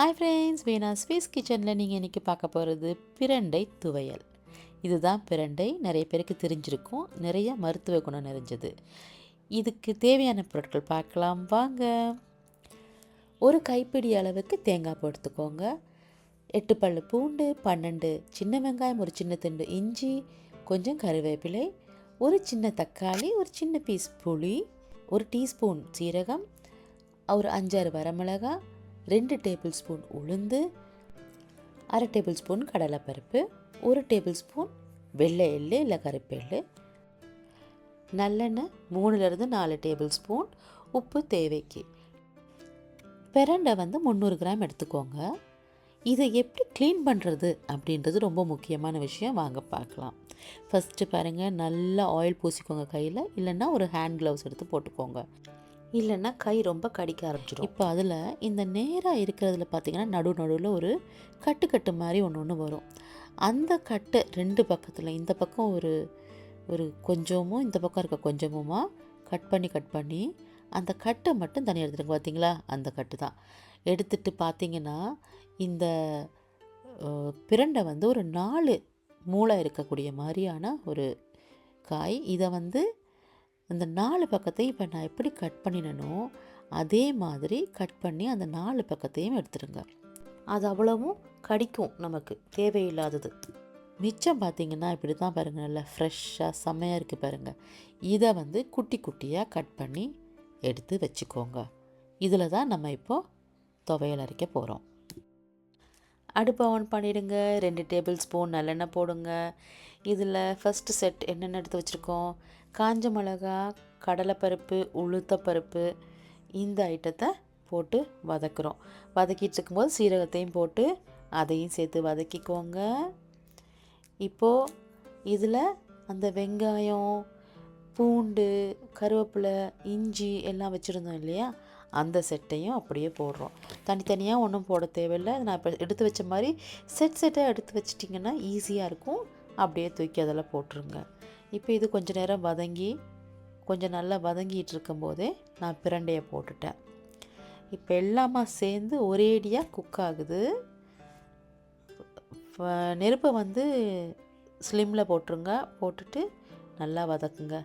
Hi friends வீணா ஸ்வீஸ் கிச்சனில் நீங்கள் இன்றைக்கி பார்க்க போகிறது பிரண்டை துவையல். இதுதான் பிரண்டை. நிறைய பேருக்கு தெரிஞ்சிருக்கும். நிறைய மருத்துவ குணம் நிறைஞ்சது. இதுக்கு தேவையான பொருட்கள் பார்க்கலாம். வாங்க. ஒரு கைப்பிடி அளவுக்கு தேங்காய் போட்டுக்கோங்க எட்டு பல்லு பூண்டு பன்னெண்டு சின்ன வெங்காயம் ஒரு சின்ன துண்டு இஞ்சி கொஞ்சம் கருவேப்பிலை ஒரு சின்ன தக்காளி ஒரு சின்ன பீஸ் புளி ஒரு டீஸ்பூன் சீரகம் ஒரு அஞ்சாறு வரமிளகா ரெண்டு டேபிள் ஸ்பூன் உளுந்து அரை டேபிள் ஸ்பூன் கடலைப்பருப்பு ஒரு டேபிள் ஸ்பூன் வெள்ளை எள்ளு இல்லை கருப்பு எள்ளு நல்லெண்ணெய் மூணுலேருந்து நாலு டேபிள் ஸ்பூன் உப்பு தேவைக்கு. பெரண்டை வந்து முந்நூறு கிராம் எடுத்துக்கோங்க. இதை எப்படி க்ளீன் பண்ணுறது அப்படின்றது ரொம்ப முக்கியமான விஷயம். வாங்க பார்க்கலாம். ஃபஸ்ட்டு பாருங்கள் நல்லா ஆயில் பூசிக்கோங்க கையில். இல்லைன்னா ஒரு ஹேண்ட் க்ளவுஸ் எடுத்து போட்டுக்கோங்க. இல்லைன்னா கை ரொம்ப கடிக்க ஆரம்பிச்சிடும் இப்போ அதில் இந்த நேராக இருக்கிறதுல பார்த்தீங்கன்னா நடு நடுவில் ஒரு கட்டு கட்டு மாதிரி ஒன்று ஒன்று வரும். அந்த கட்டு ரெண்டு பக்கத்தில் இந்த பக்கம் ஒரு ஒரு கொஞ்சமும் இந்த பக்கம் இருக்க கொஞ்சமுமா கட் பண்ணி கட் பண்ணி அந்த கட்டை மட்டும் தனியாக எடுத்துருங்க பார்த்தீங்களா? அந்த கட்டு தான். எடுத்துட்டு பார்த்தீங்கன்னா இந்த பிரண்டை வந்து ஒரு நாலு மூளை இருக்கக்கூடிய மாதிரியான ஒரு காய். இதை வந்து அந்த நாலு பக்கத்தையும் இப்போ நான் எப்படி கட் பண்ணினனோ அதே மாதிரி கட் பண்ணி அந்த நாலு பக்கத்தையும் எடுத்துடுங்க. அது அவ்வளவும் கடிக்கும் நமக்கு தேவையில்லாதது. மிச்சம் பார்த்தீங்கன்னா இப்படி தான் பாருங்கள் நல்லா ஃப்ரெஷ்ஷாக செம்மையாக இருக்குது பாருங்கள் இதை வந்து குட்டி குட்டியாக கட் பண்ணி எடுத்து வச்சுக்கோங்க. இதில் தான் நம்ம இப்போது துவையல் அரைக்க போகிறோம் அடுப்பை ஆன் பண்ணிடுங்க. ரெண்டு டேபிள் ஸ்பூன் நல்லெண்ணெய் போடுங்க. இதில் ஃபஸ்ட்டு செட் என்னென்ன எடுத்து வச்சுருக்கோம்? காஞ்ச மிளகா கடலைப்பருப்பு உளுத்தப்பருப்பு இந்த ஐட்டத்தை போட்டு வதக்குறோம். வதக்கிட்டு இருக்கும்போது சீரகத்தையும் போட்டு அதையும் சேர்த்து வதக்கிக்கோங்க. இப்போது இதில் அந்த வெங்காயம் பூண்டு கருவேப்பிலை இஞ்சி எல்லாம் வச்சுருந்தோம் இல்லையா? அந்த செட்டையும் அப்படியே போடுறோம். தனித்தனியாக ஒன்றும் போட தேவையில்லை. நான் இப்போ எடுத்து வச்ச மாதிரி செட் செட்டாக எடுத்து வச்சிட்டிங்கன்னா ஈஸியாக இருக்கும். அப்படியே தூக்கி அதில் போட்டுருங்க. இப்போ இது கொஞ்சம் நேரம் வதங்கி கொஞ்சம் நல்லா வதங்கிட்டு இருக்கும்போதே நான் பிரண்டையை போட்டுட்டேன். இப்போ எல்லாமே சேர்ந்து ஒரேடியாக குக் ஆகுது. நெருப்பை வந்து ஸ்லிம்மில் போட்டுருங்க. போட்டுட்டு நல்லா வதக்குங்க.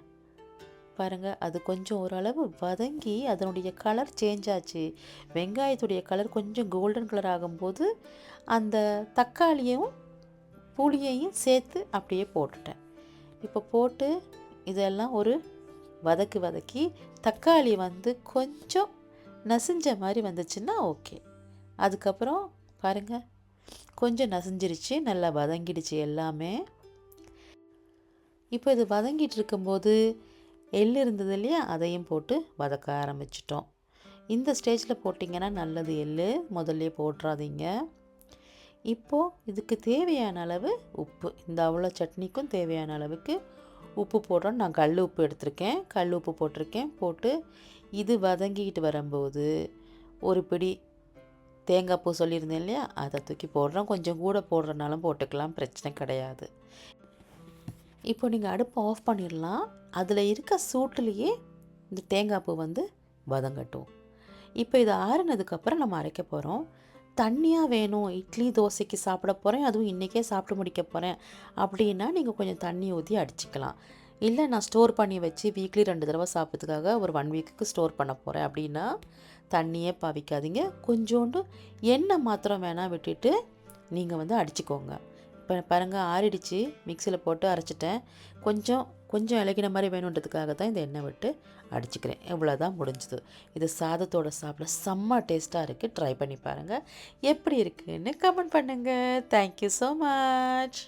பாருங்கள் அது கொஞ்சம் ஓரளவு வதங்கி அதனுடைய கலர் சேஞ்ச் ஆச்சு. வெங்காயத்துடைய கலர் கொஞ்சம் கோல்டன் கலர் ஆகும்போது அந்த தக்காளியும் புளியையும் சேர்த்து அப்படியே போட்டுட்டேன். இப்போ போட்டு இதெல்லாம் ஒரு வதக்கு வதக்கி தக்காளி வந்து கொஞ்சம் நசிஞ்ச மாதிரி வந்துச்சுன்னா ஓகே. அதுக்கப்புறம் பாருங்கள் கொஞ்சம் நசிஞ்சிருச்சு நல்லா வதங்கிடுச்சு எல்லாமே. இப்போ இது வதங்கிட்டு இருக்கும்போது எள் இருந்தது இல்லையா? அதையும் போட்டு வதக்க ஆரம்பிச்சிட்டோம். இந்த ஸ்டேஜில் போட்டிங்கன்னா நல்லது எள் முதல்ல போட்டுறாதீங்க இப்போது இதுக்கு தேவையான அளவு உப்பு. இந்த அவ்வளோ சட்னிக்கும் தேவையான அளவுக்கு உப்பு போடுறோம். நான் கல் உப்பு எடுத்திருக்கேன். கல் உப்பு போட்டிருக்கேன். போட்டு இது வதங்கிக்கிட்டு வரும்போது ஒரு பிடி தேங்காய் பூ சொல்லியிருந்தேன் இல்லையா? அதை தூக்கி போடுறோம். கொஞ்சம் கூட போடுறனாலும் போட்டுக்கலாம். பிரச்சனை கிடையாது. இப்போ நீங்கள் அடுப்பை ஆஃப் பண்ணிடலாம். அதில் இருக்க சூட்டுலேயே இந்த தேங்காய் பூ வந்து வதங்கட்டும். இப்போ இது ஆறுனதுக்கப்புறம் நம்ம அரைக்க போகிறோம் தண்ணியாக வேணும். இட்லி தோசைக்கு சாப்பிட போகிறேன் அதுவும் இன்றைக்கே சாப்பிட்டு முடிக்க போகிறேன் அப்படின்னா நீங்கள் கொஞ்சம் தண்ணி ஊற்றி அடிச்சுக்கலாம். இல்லை நான் ஸ்டோர் பண்ணி வச்சு வீக்லி ரெண்டு தடவை சாப்பிட்றதுக்காக ஒரு ஒன் வீக்குக்கு ஸ்டோர் பண்ண போகிறேன் அப்படின்னா தண்ணியே பாவிக்காதீங்க. கொஞ்சோண்டு எண்ணெய் மாத்திரம் வேணால் விட்டுட்டு நீங்கள் வந்து அடிச்சுக்கோங்க. இப்போ பாருங்கள் ஆறிடுச்சு. மிக்சியில் போட்டு அரைச்சிட்டேன். கொஞ்சம் கொஞ்சம் இலகின மாதிரி வேணுன்றதுக்காக தான் இந்த எண்ணெய் விட்டு அடிச்சுக்கிறேன். இவ்வளோ தான் முடிஞ்சுது. இது சாதத்தோட சாப்பிட செம்ம டேஸ்ட்டாக இருக்குது ட்ரை பண்ணி பாருங்கள் எப்படி இருக்குன்னு கமெண்ட் பண்ணுங்கள் தேங்க்யூ ஸோ மச்